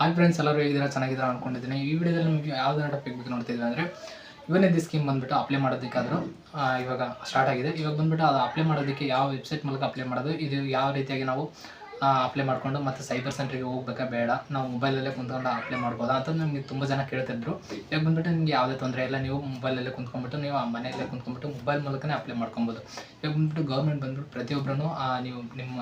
Hi friends ಎಲ್ಲರೂ ಹೇಗಿದ್ದೀರಾ? ಚೆನ್ನಾಗಿದ್ದೀರಾ ಅನ್ಕೊಂಡಿದ್ದೀನಿ. ಈ ವಿಡಿಯೋದಲ್ಲಿ ನಿಮಗೆ ಯಾವುದೇ ಟಾಪಿಕ್ ಬಗ್ಗೆ ನೋಡ್ತಿದ್ವಿ ಅಂದರೆ ದಿಸ್ ಸ್ಕೀಮ್ ಬಂದ್ಬಿಟ್ಟು ಅಪ್ಲೈ ಮಾಡೋದಕ್ಕಾದರೂ ಇವಾಗ ಸ್ಟಾರ್ಟ್ ಆಗಿದೆ. ಇವಾಗ ಬಂದ್ಬಿಟ್ಟು ಅದು ಅಪ್ಲೈ ಮಾಡೋದಕ್ಕೆ ಯಾವ ವೆಬ್ಸೈಟ್ ಮೂಲಕ ಅಪ್ಲೈ ಮಾಡೋದು, ಇದು ಯಾವ ರೀತಿಯಾಗಿ ನಾವು ಅಪ್ಲೈ ಮಾಡಿಕೊಂಡು ಮತ್ತು ಸೈಬರ್ ಸೆಂಟ್ರಿಗೆ ಹೋಗ್ಬೇಕಾ ಬೇಡ. ನಾವು ಮೊಬೈಲಲ್ಲೇ ಕುಂತ್ಕೊಂಡು ಅಪ್ಲೈ ಮಾಡ್ಬೋದಾ ಅಂತ ನಿಮಗೆ ತುಂಬ ಜನ ಕೇಳ್ತಿದ್ರು. ಇವಾಗ ಬಂದ್ಬಿಟ್ಟು ನಿಮಗೆ ಯಾವುದೇ ತೊಂದರೆ ಇಲ್ಲ, ನೀವು ಮೊಬೈಲಲ್ಲೇ ಕುಂತ್ಕೊಂಡ್ಬಿಟ್ಟು, ನೀವು ಆ ಮನೆಯಲ್ಲೇ ಕುಂತ್ಕೊಂಡ್ಬಿಟ್ಟು ಮೊಬೈಲ್ ಮೂಲಕನೇ ಅಪ್ಲೈ ಮಾಡ್ಕೊಬೋದು. ಇವಾಗ ಬಂದ್ಬಿಟ್ಟು ಗೌರ್ಮೆಂಟ್ ಬಂದ್ಬಿಟ್ಟು ಪ್ರತಿಯೊಬ್ಬರೂ ನೀವು ನಿಮ್ಮ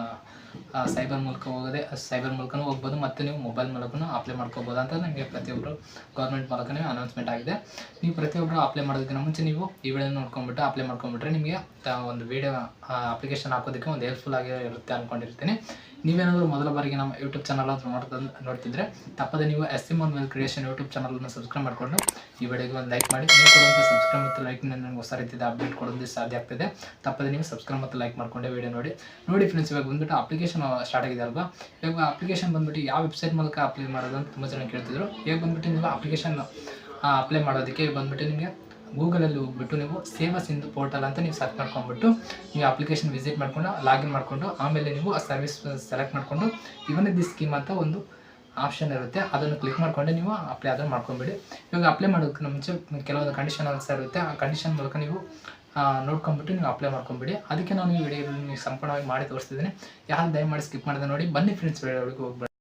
ಸೈಬರ್ ಮೂಲಕ ಹೋಗೋದೇ ಸೈಬರ್ ಮೂಲಕನೂ ಹೋಗ್ಬೋದು, ಮತ್ತು ನೀವು ಮೊಬೈಲ್ ಮೂಲಕನೂ ಅಪ್ಲೈ ಮಾಡ್ಕೋಬೋದು ಅಂತ ನಿಮಗೆ ಪ್ರತಿಯೊಬ್ಬರು ಗೌರ್ಮೆಂಟ್ ಮೂಲಕನೇ ಅನೌನ್ಸ್ಮೆಂಟ್ ಆಗಿದೆ. ನೀವು ಪ್ರತಿಯೊಬ್ಬರು ಅಪ್ಲೈ ಮಾಡೋದಕ್ಕಿಂತ ಮುಂಚೆ ನೀವು ಈ ವಿಡಿಯೋ ನೋಡ್ಕೊಂಡ್ಬಿಟ್ಟು ಅಪ್ಲೈ ಮಾಡ್ಕೊಂಡ್ಬಿಟ್ರೆ ನಿಮಗೆ ಒಂದು ವಿಡಿಯೋ ಅಪ್ಲಿಕೇಶನ್ ಹಾಕೋದಕ್ಕೆ ಒಂದು ಹೆಲ್ಪ್ಫುಲ್ ಆಗಿರುತ್ತೆ ಅಂದ್ಕೊಂಡಿರ್ತೀನಿ ನೀವೇನಾದರೂ ಮೊದಲ ಬಾರಿಗೆ ನಮ್ಮ ಯೂಟ್ಯೂಬ್ ಚಾನಲ್ ಅಂತ ನೋಡ್ತಾ ನೋಡ್ತಿದ್ರೆ, ತಪ್ಪದೆ ನೀವು S M one well creation YouTube ಚಾನಲನ್ನು ಸಬ್ಸ್ಕ್ರೈಬ್ ಮಾಡಿಕೊಂಡು ಈ ವಿಡಿಯೋಗೆ ಒಂದು ಲೈಕ್ ಮಾಡಿ. ನೀವು ಕೊಡುವಂಥ ಸಬ್ಸ್ಕ್ರೈಬ್ ಮತ್ತು ಲೈಕ್ ನನಗೆ ಹೊಸ ರೀತಿಯ ಅಪ್ಡೇಟ್ ಕೊಡೋದು ಸಾಧ್ಯ ಆಗ್ತದೆ. ತಪ್ಪದೆ ನೀವು ಸಬ್ಸ್ಕ್ರೈಬ್ ಮತ್ತು ಲೈಕ್ ಮಾಡ್ಕೊಂಡೆ ವಿಡಿಯೋ ನೋಡಿ. ನೋಡಿ ಫ್ರೆಂಡ್ಸ್ ಇವಾಗ ಬಂದ್ಬಿಟ್ಟು ಅಪ್ಲಿಕೇಶನ್ ಸ್ಟಾರ್ಟ್ ಆಗಿದೆ ಅಲ್ವಾ? ಇವಾಗ ಅಪ್ಲಿಕೇಶನ್ ಬಂದ್ಬಿಟ್ಟು ಯಾವ ವೆಬ್ಸೈಟ್ ಮೂಲಕ ಅಪ್ಲೈ ಮಾಡೋದು ಅಂತ ತುಂಬ ಜನ ಕೇಳ್ತಿದ್ರು. ಇವಾಗ ಬಂದ್ಬಿಟ್ಟು ನೀವು ಅಪ್ಲಿಕೇಶನ್ ಅಪ್ಲೈ ಮಾಡೋದಕ್ಕೆ ಬಂದ್ಬಿಟ್ಟು ನಿಮಗೆ ಗೂಗಲಲ್ಲಿ ಹೋಗ್ಬಿಟ್ಟು ನೀವು ಸೇವಸ್ ಇಂದು ಪೋರ್ಟಲ್ ಅಂತ ನೀವು ಸರ್ಚ್ ಮಾಡ್ಕೊಂಡ್ಬಿಟ್ಟು ನೀವು ಅಪ್ಲಿಕೇಶನ್ ವಿಸಿಟ್ ಮಾಡ್ಕೊಂಡು ಲಾಗಿನ್ ಮಾಡಿಕೊಂಡು, ಆಮೇಲೆ ನೀವು ಆ ಸರ್ವಿಸ್ ಸೆಲೆಕ್ಟ್ ಮಾಡಿಕೊಂಡು ಇವನ್ ದಿ ಸ್ಕೀಮ್ ಅಂತ ಒಂದು ಆಪ್ಷನ್ ಇರುತ್ತೆ. ಅದನ್ನು ಕ್ಲಿಕ್ ಮಾಡಿಕೊಂಡು ನೀವು ಅಪ್ಲೈ ಅದನ್ನು ಮಾಡ್ಕೊಂಬಿಡಿ. ಇವಾಗ ಅಪ್ಲೈ ಮಾಡೋದಕ್ಕೆ ಮುಂಚೆ ಕೆಲವೊಂದು ಕಂಡೀಷನ್ ಆನ್ಸರ್ ಇರುತ್ತೆ. ಆ ಕಂಡೀಷನ್ ಮೂಲಕ ನೀವು ನೋಡ್ಕೊಂಬಿಟ್ಟು ನೀವು ಅಪ್ಲೈ ಮಾಡ್ಕೊಂಬಿಡಿ. ಅದಕ್ಕೆ ನಾನು ಈ ವಿಡಿಯೋ ನೀವು ಸಂಪೂರ್ಣವಾಗಿ ಮಾಡಿ ತೋರಿಸ್ತಿದ್ದೀನಿ. ಯಾರು ದಯಮಾಡಿ ಸ್ಕಿಪ್ ಮಾಡಿದೆ ನೋಡಿ. ಬನ್ನಿ ಫ್ರೆಂಡ್ಸ್ ವಿಡಿಯೋ ಹೋಗ್ಬೇಡಿ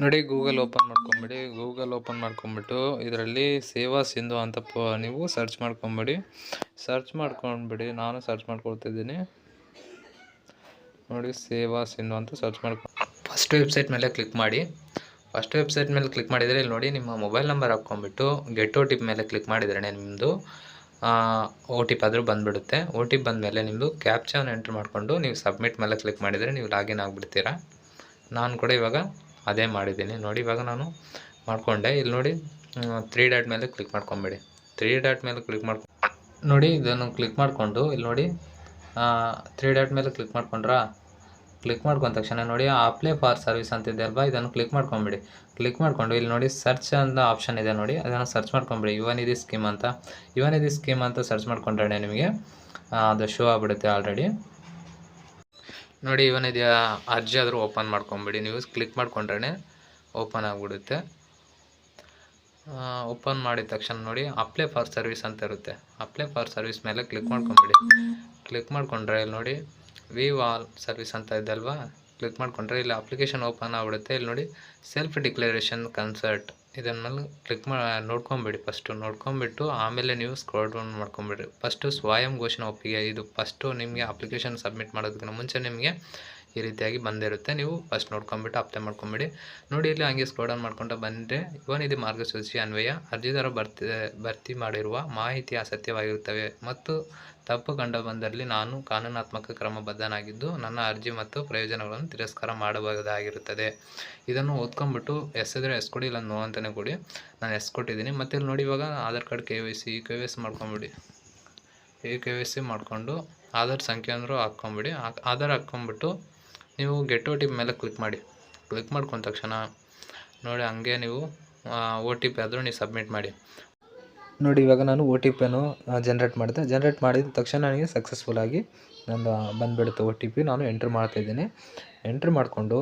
ನೋಡಿ ಗೂಗಲ್ ಓಪನ್ ಮಾಡ್ಕೊಂಬಿಡಿ. ಗೂಗಲ್ ಓಪನ್ ಮಾಡ್ಕೊಂಬಿಟ್ಟು ಇದರಲ್ಲಿ ಸೇವಾ ಸಿಂಧು ಅಂತ ನೀವು ಸರ್ಚ್ ಮಾಡ್ಕೊಂಬಿಡಿ. ಸರ್ಚ್ ಮಾಡ್ಕೊಂಡ್ಬಿಡಿ ನಾನು ಸರ್ಚ್ ಮಾಡ್ಕೊಳ್ತಿದ್ದೀನಿ. ನೋಡಿ, ಸೇವಾ ಸಿಂಧು ಅಂತ ಸರ್ಚ್ ಮಾಡ್ಕೊ ಫಸ್ಟ್ ವೆಬ್ಸೈಟ್ ಮೇಲೆ ಕ್ಲಿಕ್ ಮಾಡಿ. ಫಸ್ಟ್ ವೆಬ್ಸೈಟ್ ಮೇಲೆ ಕ್ಲಿಕ್ ಮಾಡಿದರೆ ಇಲ್ಲಿ ನೋಡಿ, ನಿಮ್ಮ ಮೊಬೈಲ್ ನಂಬರ್ ಹಾಕ್ಕೊಂಬಿಟ್ಟು ಗೆಟ್ ಓ ಟಿ ಪಿ ಮೇಲೆ ಕ್ಲಿಕ್ ಮಾಡಿದರೆ ನಿಮ್ಮದು ಓ ಟಿ ಪಿ ಆದರೂ ಬಂದುಬಿಡುತ್ತೆ. ಓ ಟಿ ಪಿ ಬಂದಮೇಲೆ ನಿಮ್ಮದು ಕ್ಯಾಪ್ಚಾನ ಎಂಟ್ರ್ ಮಾಡಿಕೊಂಡು ನೀವು ಸಬ್ಮಿಟ್ ಮೇಲೆ ಕ್ಲಿಕ್ ಮಾಡಿದರೆ ನೀವು ಲಾಗಿನ್ ಆಗಿಬಿಡ್ತೀರಾ. ನಾನು ಕೂಡ ಇವಾಗ ಅದೇ ಮಾಡಿದ್ದೀನಿ. ನೋಡಿ, ಇವಾಗ ನಾನು ಮಾಡಿಕೊಂಡೆ. ಇಲ್ಲಿ ನೋಡಿ ತ್ರೀ ಡಾಟ್ ಮೇಲೆ ಕ್ಲಿಕ್ ಮಾಡ್ಕೊಂಬಿಡಿ. ತ್ರೀ ಡಾಟ್ ಮೇಲೆ ಕ್ಲಿಕ್ ಮಾಡ್ಕೊ ನೋಡಿ, ಇದನ್ನು ಕ್ಲಿಕ್ ಮಾಡಿಕೊಂಡು, ಇಲ್ಲಿ ನೋಡಿ ತ್ರೀ ಡಾಟ್ ಮೇಲೆ ಕ್ಲಿಕ್ ಮಾಡ್ಕೊಂಡ್ರಾ? ಕ್ಲಿಕ್ ಮಾಡ್ಕೊಂಡ ತಕ್ಷಣ ನೋಡಿ ಅಪ್ಲೈ ಫಾರ್ ಸರ್ವಿಸ್ ಅಂತಿದೆ ಅಲ್ವಾ? ಇದನ್ನು ಕ್ಲಿಕ್ ಮಾಡ್ಕೊಂಬಿಡಿ. ಕ್ಲಿಕ್ ಮಾಡಿಕೊಂಡು, ಇಲ್ಲಿ ನೋಡಿ ಸರ್ಚ್ ಅಂತ ಆಪ್ಷನ್ ಇದೆ ನೋಡಿ. ಅದನ್ನು ಸರ್ಚ್ ಮಾಡ್ಕೊಂಬಿಡಿ. ಯುವ ನಿಧಿ ಸ್ಕೀಮ್ ಅಂತ. ಯುವ ನಿಧಿ ಸ್ಕೀಮ್ ಅಂತ ಸರ್ಚ್ ಮಾಡ್ಕೊಂಡ್ರೆ ನಿಮಗೆ ಅದು ಶೋ ಆಗಿಬಿಡುತ್ತೆ ಆಲ್ರೆಡಿ ನೋಡಿ, ಇವನ್ ಇದೆಯಾ? ಅರ್ಜಿ ಆದರೂ ಓಪನ್ ಮಾಡ್ಕೊಂಬಿಡಿ. ನೀವು ಕ್ಲಿಕ್ ಮಾಡಿಕೊಂಡ್ರೆ ಓಪನ್ ಆಗಿಬಿಡುತ್ತೆ. ಓಪನ್ ಮಾಡಿದ ತಕ್ಷಣ ನೋಡಿ, ಅಪ್ಲೈ ಫಾರ್ ಸರ್ವಿಸ್ ಅಂತ ಇರುತ್ತೆ. ಅಪ್ಲೈ ಫಾರ್ ಸರ್ವಿಸ್ ಮೇಲೆ ಕ್ಲಿಕ್ ಮಾಡ್ಕೊಂಬಿಡಿ. ಕ್ಲಿಕ್ ಮಾಡಿಕೊಂಡ್ರೆ ಇಲ್ಲಿ ನೋಡಿ, ವಿ ವಾಲ್ ಸರ್ವಿಸ್ ಅಂತ ಇದೆ ಅಲ್ವಾ? ಕ್ಲಿಕ್ ಮಾಡಿಕೊಂಡ್ರೆ ಇಲ್ಲಿ ಅಪ್ಲಿಕೇಶನ್ ಓಪನ್ ಆಗಿಬಿಡುತ್ತೆ. ಇಲ್ಲಿ ನೋಡಿ, ಸೆಲ್ಫ್ ಡಿಕ್ಲರೇಷನ್ ಕನ್ಸರ್ಟ್. ಇದನ್ನ ಮೇಲೆ ಕ್ಲಿಕ್ ಮಾ, ನೋಡ್ಕೊಂಬಿಡಿ ಫಸ್ಟು ನೋಡ್ಕೊಂಬಿಟ್ಟು ಆಮೇಲೆ ನೀವು ಸ್ಕ್ರೋಲ್ ಡೌನ್ ಮಾಡ್ಕೊಂಬಿಡಿ ಫಸ್ಟು ಸ್ವಯಂ ಘೋಷಣಾ ಒಪ್ಪಿಗೆ. ಇದು ಫಸ್ಟು ನಿಮಗೆ ಅಪ್ಲಿಕೇಶನ್ ಸಬ್ಮಿಟ್ ಮಾಡೋದಕ್ಕಿಂತ ಮುಂಚೆ ನಿಮಗೆ ಈ ರೀತಿಯಾಗಿ ಬಂದಿರುತ್ತೆ ನೀವು ಫಸ್ಟ್ ನೋಡ್ಕೊಂಬಿಟ್ಟು ಅಪ್ಲೈ ಮಾಡ್ಕೊಂಬಿಡಿ. ನೋಡಿ ಇಲ್ಲಿ ಹಂಗೆ ಸ್ಕ್ರೋಲ್ ಡೌನ್ ಮಾಡ್ಕೊಂಡು ಬಂದರೆ ಇವನಿದೆ ಮಾರ್ಗಸೂಚಿ ಅನ್ವಯ. ಅರ್ಜಿದಾರ ಭರ್ತಿ ಭರ್ತಿ ಮಾಡಿರುವ ಮಾಹಿತಿ ಅಸತ್ಯವಾಗಿರುತ್ತವೆ ಮತ್ತು ತಪ್ಪು ಕಂಡು ಬಂದಲ್ಲಿ ನಾನು ಕಾನೂನಾತ್ಮಕ ಕ್ರಮಬದ್ಧನಾಗಿದ್ದು ನನ್ನ ಅರ್ಜಿ ಮತ್ತು ಪ್ರಯೋಜನಗಳನ್ನು ತಿರಸ್ಕಾರ ಮಾಡಬಹುದಾಗಿರುತ್ತದೆ. ಇದನ್ನು ಓದ್ಕೊಂಬಿಟ್ಟು ಎಸ್ ಇದ್ರೆ ಎಸ್ ಕೊಡಿ ಇಲ್ಲ ನೋ ಅಂತಲೇ ಕೊಡಿ. ನಾನು ಎಸ್ ಕೊಟ್ಟಿದ್ದೀನಿ. ಮತ್ತು ಇಲ್ಲಿ ನೋಡಿ ಇವಾಗ Aadhaar card K Y C, K Y C ಮಾಡ್ಕೊಂಬಿಡಿ. ಕೆ ವೈ ಸಿ ಮಾಡಿಕೊಂಡು ಆಧಾರ್ ಸಂಖ್ಯೆ ಅಂದರೂ ಹಾಕ್ಕೊಂಬಿಡಿ. ಆಧಾರ್ ಹಾಕ್ಕೊಂಬಿಟ್ಟು ನೀವು ಗೆಟ್ ಓ ಟಿ ಪಿ ಮೇಲೆ ಕ್ಲಿಕ್ ಮಾಡಿ. ಕ್ಲಿಕ್ ಮಾಡ್ಕೊಂಡ ತಕ್ಷಣ ನೋಡಿ ಹಂಗೆ ನೀವು ಓ ಟಿ ಪಿ ಆದರೂ ನೀವು ಸಬ್ಮಿಟ್ ಮಾಡಿ. ನೋಡಿ, ಇವಾಗ ನಾನು ಓ ಟಿ ಪಿಯನ್ನು ಜನ್ರೇಟ್ ಮಾಡಿದೆ. ಜನ್ರೇಟ್ ಮಾಡಿದ ತಕ್ಷಣ ನನಗೆ ಸಕ್ಸಸ್ಫುಲ್ಲಾಗಿ ನಂದು ಬಂದುಬಿಡುತ್ತೆ ಓ ಟಿ ಪಿ ನಾನು ಎಂಟ್ರ್ ಮಾಡ್ತಾಯಿದ್ದೀನಿ ಎಂಟ್ರ್ ಮಾಡಿಕೊಂಡು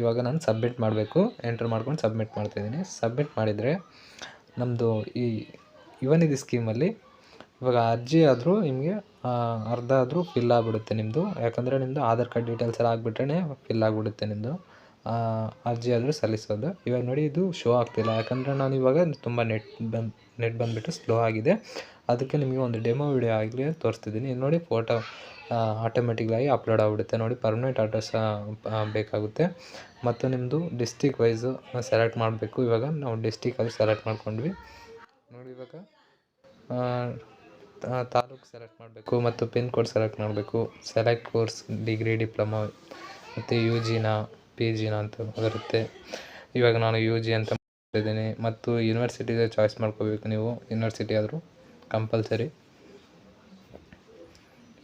ಇವಾಗ ನಾನು ಸಬ್ಮಿಟ್ ಮಾಡಬೇಕು. ಎಂಟ್ರ್ ಮಾಡ್ಕೊಂಡು ಸಬ್ಮಿಟ್ ಮಾಡ್ತಾಯಿದ್ದೀನಿ ಸಬ್ಮಿಟ್ ಮಾಡಿದರೆ ನಮ್ಮದು ಈ ಯುವನಿಧಿ ಸ್ಕೀಮಲ್ಲಿ ಇವಾಗ ಅರ್ಜಿ ಆದರೂ ನಿಮಗೆ ಅರ್ಧ ಆದರೂ ಫಿಲ್ ಆಗಿಬಿಡುತ್ತೆ ನಿಮ್ಮದು ಯಾಕಂದರೆ ನಿಮ್ಮದು ಆಧಾರ್ ಕಾರ್ಡ್ ಡೀಟೇಲ್ಸ್ ಎಲ್ಲ ಹಾಕ್ಬಿಟ್ರೇ ಫಿಲ್ ಆಗಿಬಿಡುತ್ತೆ ನಿಮ್ಮದು ಅರ್ಜಿ ಆದರೂ ಸಲ್ಲಿಸೋದು. ಇವಾಗ ನೋಡಿ, ಇದು ಶೋ ಆಗ್ತಿಲ್ಲ. ಯಾಕಂದರೆ ನಾನು ಇವಾಗ ತುಂಬ ನೆಟ್ ಬಂದು ನೆಟ್ ಬಂದುಬಿಟ್ಟು ಸ್ಲೋ ಆಗಿದೆ. ಅದಕ್ಕೆ ನಿಮಗೆ ಒಂದು ಡೆಮೋ ವಿಡಿಯೋ ಆಗಲಿ ತೋರಿಸ್ತಿದ್ದೀನಿ. ನೋಡಿ ಫೋಟೋ ಆಟೋಮೆಟಿಕ್ಲಾಗಿ ಅಪ್ಲೋಡ್ ಆಗಿಬಿಡುತ್ತೆ. ನೋಡಿ ಪರ್ಮನೆಂಟ್ ಅಡ್ರೆಸ್ ಬೇಕಾಗುತ್ತೆ. ಮತ್ತು ನಿಮ್ಮದು ಡಿಸ್ಟಿಕ್ ವೈಸು ಸೆಲೆಕ್ಟ್ ಮಾಡಬೇಕು. ಇವಾಗ ನಾವು ಡಿಸ್ಟಿಕಲ್ಲಿ ಸೆಲೆಕ್ಟ್ ಮಾಡ್ಕೊಂಡ್ವಿ. ನೋಡಿ ಇವಾಗ ತಾಲೂಕು ಸೆಲೆಕ್ಟ್ ಮಾಡಬೇಕು ಮತ್ತು ಪಿನ್ ಕೋಡ್ ಸೆಲೆಕ್ಟ್ ಮಾಡಬೇಕು. ಸೆಲೆಕ್ಟ್ ಕೋರ್ಸ್ ಡಿಗ್ರಿ ಡಿಪ್ಲೊಮಾ ಮತ್ತು ಯು ಜಿನ ಪಿ ಜಿನ ಅಂತ ಬರುತ್ತೆ. ಇವಾಗ ನಾನು ಯು ಜಿ ಅಂತ ಮಾಡ್ತಿದ್ದೀನಿ. ಮತ್ತು ಯೂನಿವರ್ಸಿಟಿಗೆ ಚಾಯ್ಸ್ ಮಾಡ್ಕೋಬೇಕು ನೀವು. ಯೂನಿವರ್ಸಿಟಿ ಆದರೂ ಕಂಪಲ್ಸರಿ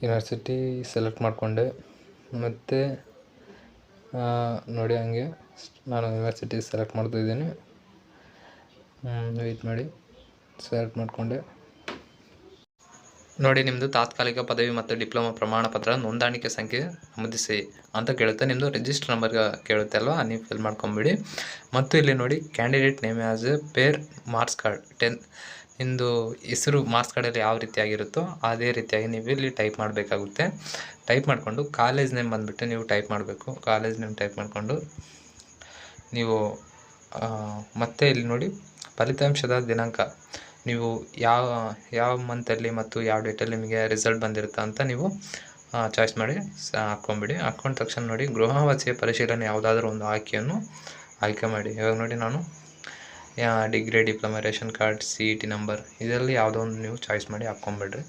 ಯೂನಿವರ್ಸಿಟಿ ಸೆಲೆಕ್ಟ್ ಮಾಡಿಕೊಂಡೆ. ಮತ್ತು ನೋಡಿ ಹಂಗೆ ನಾನು ಯೂನಿವರ್ಸಿಟಿ ಸೆಲೆಕ್ಟ್ ಮಾಡ್ತಾಯಿದ್ದೀನಿ ವೆಯ್ಟ್ ಮಾಡಿ. ಸೆಲೆಕ್ಟ್ ಮಾಡಿಕೊಂಡೆ. ನೋಡಿ ನಿಮ್ಮದು ತಾತ್ಕಾಲಿಕ ಪದವಿ ಮತ್ತು ಡಿಪ್ಲೊಮಾ ಪ್ರಮಾಣ ಪತ್ರ ನೋಂದಾಣಿಕೆ ಸಂಖ್ಯೆ ನಮೂದಿಸಿ ಅಂತ ಕೇಳುತ್ತೆ. ನಿಮ್ಮದು ರಿಜಿಸ್ಟರ್ ನಂಬರ್ ಕೇಳುತ್ತೆ ಅಲ್ವಾ? ನೀವು ಫಿಲ್ ಮಾಡ್ಕೊಂಬಿಡಿ. ಮತ್ತು ಇಲ್ಲಿ ನೋಡಿ candidate name as a per marks card ten ನಿಮ್ಮದು ಹೆಸರು ಮಾರ್ಕ್ಸ್ ಕಾರ್ಡಲ್ಲಿ ಯಾವ ರೀತಿಯಾಗಿರುತ್ತೋ ಅದೇ ರೀತಿಯಾಗಿ ನೀವು ಇಲ್ಲಿ ಟೈಪ್ ಮಾಡಬೇಕಾಗುತ್ತೆ. ಟೈಪ್ ಮಾಡಿಕೊಂಡು ಕಾಲೇಜ್ ನೇಮ್ ಬಂದುಬಿಟ್ಟು ನೀವು ಟೈಪ್ ಮಾಡಬೇಕು. ಕಾಲೇಜ್ ನೇಮ್ ಟೈಪ್ ಮಾಡಿಕೊಂಡು ನೀವು ಮತ್ತೆ ಇಲ್ಲಿ ನೋಡಿ, ಫಲಿತಾಂಶದ ದಿನಾಂಕ. ನೀವು ಯಾವ ಯಾವ ಮಂತಲ್ಲಿ ಮತ್ತು ಯಾವ ಡೇಟಲ್ಲಿ ನಿಮಗೆ ರಿಸಲ್ಟ್ ಬಂದಿರುತ್ತೆ ಅಂತ ನೀವು ಚಾಯ್ಸ್ ಮಾಡಿ ಹಾಕ್ಕೊಂಬಿಡಿ. ಹಾಕ್ಕೊಂಡ ತಕ್ಷಣ ನೋಡಿ ಗೃಹವಾಸಿಯ ಪರಿಶೀಲನೆ ಯಾವುದಾದ್ರೂ ಒಂದು ಆಯ್ಕೆಯನ್ನು ಆಯ್ಕೆ ಮಾಡಿ. ಇವಾಗ ನೋಡಿ ನಾನು degree diploma ration card C E T number ಇದರಲ್ಲಿ ಯಾವುದೋ ಒಂದು ನೀವು ಚಾಯ್ಸ್ ಮಾಡಿ ಹಾಕ್ಕೊಂಬಿಡ್ರಿ.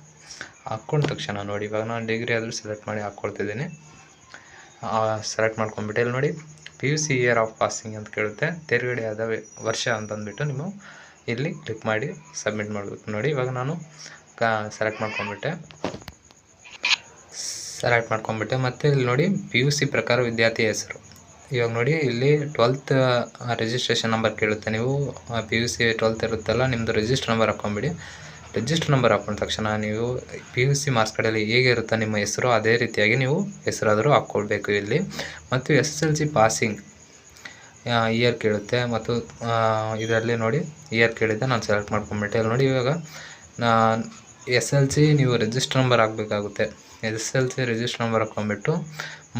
ಹಾಕ್ಕೊಂಡ ತಕ್ಷಣ ನೋಡಿ. ಇವಾಗ ನಾನು ಡಿಗ್ರಿ ಆದರೂ ಸೆಲೆಕ್ಟ್ ಮಾಡಿ ಹಾಕ್ಕೊಳ್ತಿದ್ದೀನಿ. ಸೆಲೆಕ್ಟ್ ಮಾಡ್ಕೊಂಬಿಟ್ಟು. ಇಲ್ಲಿ ನೋಡಿ P U C year of passing ಅಂತ ಕೇಳುತ್ತೆ. ತೇರ್ಗಡೆ ಆದ ವರ್ಷ ಅಂತಂದ್ಬಿಟ್ಟು ನೀವು ಇಲ್ಲಿ ಕ್ಲಿಕ್ ಮಾಡಿ ಸಬ್ಮಿಟ್ ಮಾಡಬೇಕು. ನೋಡಿ, ಇವಾಗ ನಾನು ಕಾ ಸೆಲೆಕ್ಟ್ ಮಾಡ್ಕೊಂಡ್ಬಿಟ್ಟೆ. ಸೆಲೆಕ್ಟ್ ಮಾಡ್ಕೊಂಡ್ಬಿಟ್ಟೆ. ಮತ್ತು ಇಲ್ಲಿ ನೋಡಿ ಪಿ ಯು ಸಿ ಪ್ರಕಾರ ವಿದ್ಯಾರ್ಥಿ ಹೆಸರು. ಇವಾಗ ನೋಡಿ, ಇಲ್ಲಿ ಟ್ವೆಲ್ತ್ ರಿಜಿಸ್ಟ್ರೇಷನ್ ನಂಬರ್ ಕೇಳುತ್ತೆ. ನೀವು ಪಿ ಯು ಸಿ ಟ್ವೆಲ್ತ್ ಇರುತ್ತಲ್ಲ ನಿಮ್ಮದು ರಿಜಿಸ್ಟರ್ ನಂಬರ್ ಹಾಕ್ಕೊಂಬಿಡಿ. ರಿಜಿಸ್ಟರ್ ನಂಬರ್ ಹಾಕೊಂಡ ತಕ್ಷಣ ನೀವು ಪಿ ಯು ಸಿ ಮಾರ್ಕ್ಸ್ ಕಾರ್ಡಲ್ಲಿ ಹೇಗೆ ಇರುತ್ತೆ ನಿಮ್ಮ ಹೆಸರು, ಅದೇ ರೀತಿಯಾಗಿ ನೀವು ಹೆಸರಾದರೂ ಹಾಕ್ಕೊಳ್ಬೇಕು ಇಲ್ಲಿ. ಮತ್ತು S S L C passing year ಕೇಳುತ್ತೆ ಮತ್ತು ಇದರಲ್ಲಿ ನೋಡಿ ಇಯರ್ ಕೇಳಿದ್ದೆ ನಾನು ಸೆಲೆಕ್ಟ್ ಮಾಡ್ಕೊಂಬಿಟ್ಟೆ. ಅಲ್ಲಿ ನೋಡಿ ಇವಾಗ ನಾ ಎಸ್ ಎಲ್ ಸಿ ನೀವು ರಿಜಿಸ್ಟರ್ ನಂಬರ್ ಹಾಕಬೇಕಾಗುತ್ತೆ. S L C register number ಹಾಕ್ಕೊಂಬಿಟ್ಟು,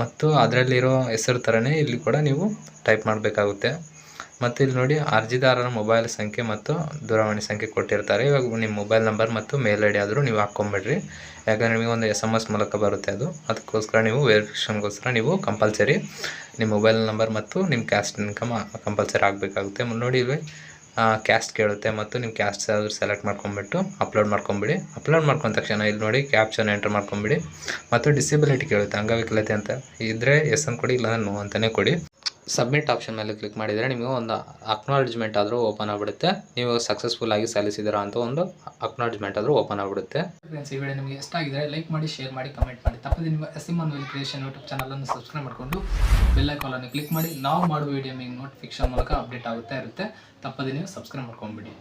ಮತ್ತು ಅದರಲ್ಲಿರೋ ಹೆಸರು ಥರನೇ ಇಲ್ಲಿ ಕೂಡ ನೀವು ಟೈಪ್ ಮಾಡಬೇಕಾಗುತ್ತೆ. ಮತ್ತು ಇಲ್ಲಿ ನೋಡಿ ಅರ್ಜಿದಾರರ ಮೊಬೈಲ್ ಸಂಖ್ಯೆ ಮತ್ತು ದೂರವಾಣಿ ಸಂಖ್ಯೆ ಕೊಟ್ಟಿರ್ತಾರೆ. ಇವಾಗ ನಿಮ್ಮ ಮೊಬೈಲ್ ನಂಬರ್ ಮತ್ತು ಮೇಲ್ ಐ ಡಿ ಆದರೂ ನೀವು ಹಾಕ್ಕೊಂಬಿಡ್ರಿ. ಯಾಕಂದರೆ ನಿಮಗೆ ಒಂದು ಎಸ್ ಎಂ ಎಸ್ ಮೂಲಕ ಬರುತ್ತೆ ಅದು. ಅದಕ್ಕೋಸ್ಕರ ನೀವು ವೆರಿಫಿಕೇಷನ್ಗೋಸ್ಕರ ನೀವು ಕಂಪಲ್ಸರಿ ನಿಮ್ಮ ಮೊಬೈಲ್ ನಂಬರ್ ಮತ್ತು ನಿಮ್ಮ ಕ್ಯಾಸ್ಟ್ ಇನ್ಕಮ್ ಕಂಪಲ್ಸರಿ ಆಗಬೇಕಾಗುತ್ತೆ ನೋಡಿ ಇಲ್ಲಿ ಕ್ಯಾಸ್ಟ್ ಕೇಳುತ್ತೆ ಮತ್ತು ನಿಮ್ಮ ಕ್ಯಾಸ್ಟ್ ಆದರೂ ಸೆಲೆಕ್ಟ್ ಮಾಡ್ಕೊಂಬಿಟ್ಟು ಅಪ್ಲೋಡ್ ಮಾಡ್ಕೊಂಬಿಡಿ. ಅಪ್ಲೋಡ್ ಮಾಡ್ಕೊಂಡ ತಕ್ಷಣ ಇಲ್ಲಿ ನೋಡಿ ಕ್ಯಾಪ್ಷನ್ ಎಂಟರ್ ಮಾಡ್ಕೊಂಬಿಡಿ. ಮತ್ತು ಡಿಸಿಬಿಲಿಟಿ ಕೇಳುತ್ತೆ, ಅಂಗವಿಕಲತೆ ಅಂತ. ಇದ್ದರೆ ಎಸ್ ಅಂತ ಕೊಡಿ, ಇಲ್ಲ ನೋ ಅಂತಲೇ ಕೊಡಿ. ಸಬ್ಮಿಟ್ ಆಪ್ಷನ್ ಮೇಲೆ ಕ್ಲಿಕ್ ಮಾಡಿದರೆ ನಿಮಗೆ ಒಂದು ಅಕ್ನಾಲಜ್ಮೆಂಟ್ ಆದರೂ ಓಪನ್ ಆಗಿಬಿಡುತ್ತೆ. ನೀವು ಸಕ್ಸಸ್ಫುಲ್ ಆಗಿ ಸಲ್ಲಿಸಿದ್ದೀರಾ ಅಂತ ಒಂದು ಅಕ್ನಾಲಜ್ಮೆಂಟ್ ಆದರೂ ಓಪನ್ ಆಗಿಬಿಡುತ್ತೆ. ಫ್ರೆಂಡ್ಸ್ ಈ ವಿಡಿಯೋ ನಿಮಗೆ ಇಷ್ಟ ಆಗಿದ್ರೆ ಲೈಕ್ ಮಾಡಿ ಶೇರ್ ಮಾಡಿ ಕಮೆಂಟ್ ಮಾಡಿ. ತಪ್ಪದೆ ನಿಮ್ಮ S M annual creation YouTube ಚಾನಲನ್ನು ಸಬ್ಸ್ಕ್ರೈಬ್ ಮಾಡಿಕೊಂಡು ಬೆಲ್ ಐಕಾಲನ್ನು ಕ್ಲಿಕ್ ಮಾಡಿ. ನಾವು ಮಾಡುವ ವಿಡಿಯೋ ನಿಮಗೆ ನೋಟಿಫಿಕೇಶನ್ ಮೂಲಕ ಅಪ್ಡೇಟ್ ಆಗುತ್ತಾ ಇರುತ್ತೆ. ತಪ್ಪದೆ ನೀವು ಸಬ್ಸ್ಕ್ರೈಬ್ ಮಾಡ್ಕೊಂಬಿಡಿ